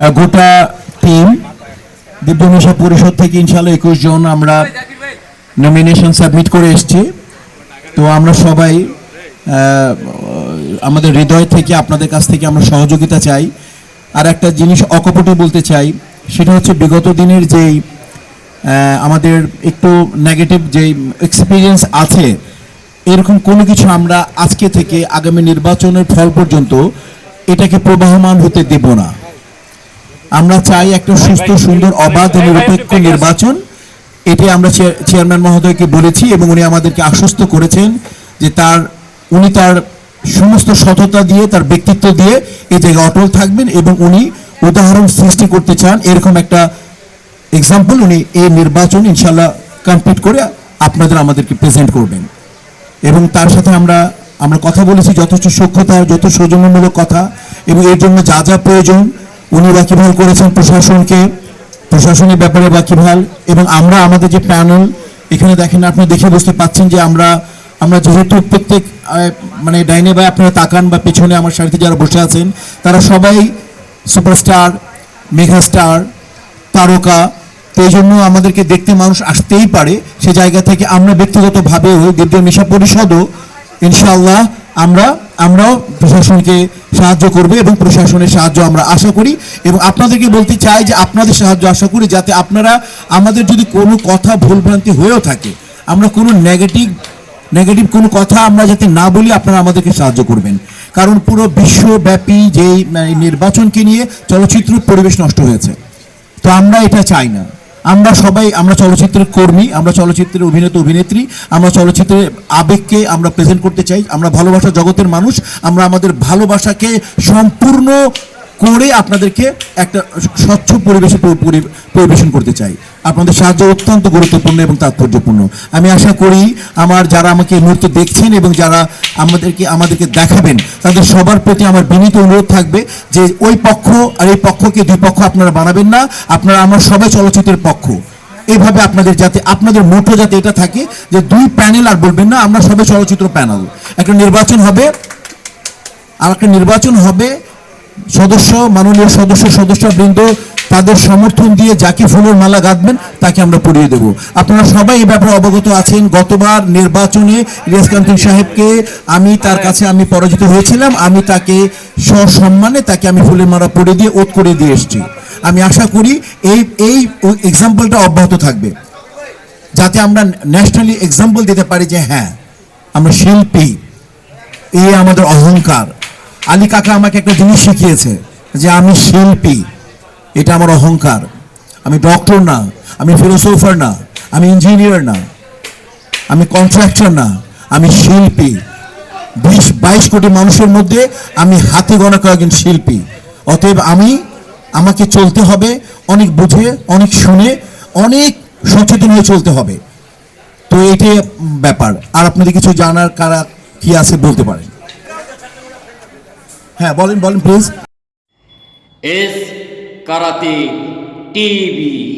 গোটা টিম দিব্যমিশা পরিষদ থেকে ইনশাল্লাহ একুশ জন আমরা নমিনেশন সাবমিট করে এসেছি। তো আমরা সবাই আমাদের হৃদয় থেকে, আপনাদের কাছ থেকে আমরা সহযোগিতা চাই। আর একটা জিনিস অকপটে বলতে চাই, সেটা হচ্ছে বিগত দিনের যেই আমাদের একটু নেগেটিভ যেই এক্সপিরিয়েন্স আছে, এরকম কোনো কিছু আমরা আজকে থেকে আগামী নির্বাচনের ফল পর্যন্ত এটাকে প্রবাহমান হতে দেব না। আমরা চাই একটা সুস্থ, সুন্দর, অবাধ নিরপেক্ষ নির্বাচন। এটি আমরা চেয়ার- চেয়ারম্যান মহোদয়কে বলেছি এবং উনি আমাদেরকে আশ্বস্ত করেছেন যে তার, উনি তার সমস্ত সততা দিয়ে, তার ব্যক্তিত্ব দিয়ে এই জায়গায় অটল থাকবেন এবং উনি উদাহরণ সৃষ্টি করতে চান। এরকম একটা এক্সাম্পল উনি এই নির্বাচন ইনশাল্লাহ কমপ্লিট করে আপনাদের আমাদেরকে প্রেজেন্ট করবেন। এবং তার সাথে আমরা আমরা কথা বলেছি যথেষ্ট সক্ষতা যত সৌজন্যমূলক কথা এবং এর জন্য যা যা প্রয়োজন উনি বাকিভাল করেছেন প্রশাসনকে, প্রশাসনের ব্যাপারে বাকিভাল এবং আমরা আমাদের যে প্যানেল, এখানে দেখেন আপনি দেখে বুঝতে পাচ্ছেন যে আমরা আমরা যেহেতু প্রত্যেক মানে ডাইনে বা আপনারা তাকান বা পিছনে আমার সারিতে যারা বসে আছেন, তারা সবাই সুপারস্টার, মেগাস্টার, তারকা, তো এই জন্য আমাদেরকে দেখতে মানুষ আসতেই পারে, সে জায়গা থেকে আমরা ব্যক্তিগতভাবেও দিব্য মিশা পরিষদও, ইনশাআল্লাহ আমরা, আমরাও প্রশাসনকে সাহায্য করবে এবং প্রশাসনের সাহায্য আমরা আশা করি এবং আপনাদেরকে বলতে চাই যে আপনাদের সাহায্য আশা করি যাতে আপনারা আমাদের যদি কোনো কথা ভুলভ্রান্তি হয়েও থাকে আমরা কোনো নেগেটিভ নেগেটিভ কোনো কথা আমরা যাতে না বলি আপনারা আমাদেরকে সাহায্য করবেন। কারণ পুরো বিশ্বব্যাপী যেই মানে, নির্বাচনকে নিয়ে চলচ্চিত্র পরিবেশ নষ্ট হয়েছে। তো আমরা এটা চাই না। আমরা সবাই, আমরা চলচ্চিত্রের কর্মী, আমরা চলচ্চিত্রের অভিনেতা, অভিনেত্রী, আমরা চলচ্চিত্রের আবেগকে আমরা প্রেজেন্ট করতে চাই, আমরা ভালোবাসা জগতের মানুষ, আমরা আমাদের ভালোবাসাকে সম্পূর্ণ করে আপনাদেরকে একটা স্বচ্ছ পরিবেশে পরি- পরি- পরিবেশন করতে চাই। আপনাদের সাহায্য অত্যন্ত গুরুত্বপূর্ণ এবং তাৎপর্যপূর্ণ। আমি আশা করি আমার যারা আমাকে এই মুহূর্তে দেখছেন এবং যারা আমাদেরকে আমাদেরকে দেখাবেন, তাদের সবার প্রতি আমার বিনীত অনুরোধ থাকবে যে ওই পক্ষ আর এই পক্ষকে দুই পক্ষ আপনারা বানাবেন না, আপনারা আমার সবাই চলচ্চিত্রের পক্ষ। এইভাবে আপনাদের যাতে, আপনাদের মোটো যাতে এটা থাকে যে দুই প্যানেল আর বলবেন না, আমরা সবাই চলচ্চিত্র প্যানেল। একটা নির্বাচন হবে আর একটা নির্বাচন হবে সদস্য, মাননীয় সদস্য, সদস্যবৃন্দ, তাদের সমর্থন দিয়ে যাকে ফুলের মালা গাঁথবেন তাকে আমরা পরিয়ে দেব। আপনারা সবাই এই ব্যাপারে অবগত আছেন। গতবার নির্বাচনে ইলিয়াস সাহেবকে আমি তার কাছে আমি পরাজিত হয়েছিলাম। আমি তাকে সসম্মানে তাকে আমি ফুলের মালা পরিয়ে দিয়ে ওত করে দিয়ে এসেছি। আমি আশা করি এই এই এক্সাম্পলটা অব্যাহত থাকবে। যাতে আমরা ন্যাশনালি এক্সাম্পল দিতে পারি যে হ্যাঁ আমরা শিল্পী। এই আমাদের অহংকার। আলী কাকা আমাকে একটা জিনিস শিখিয়েছে যে আমি শিল্পী। এটা আমার অহংকার। আমি ডক্টর না, আমি ফিলোসোফার না, আমি ইঞ্জিনিয়ার না, আমি কন্ট্রাক্টর না, আমি শিল্পী। বিশ, বাইশ কোটি মানুষের মধ্যে আমি হাতে গণা কয়েকজন শিল্পী। অতএব আমি, আমাকে চলতে হবে, অনেক বুঝে, অনেক শুনে, অনেক সচেতন হয়ে চলতে হবে। তো এটাই ব্যাপার। আর আপনাদের কিছু জানার কারা কি আছে বলতে পারেন? হ্যাঁ বলেন বলেন প্লিজ এস কারাতে টিভি।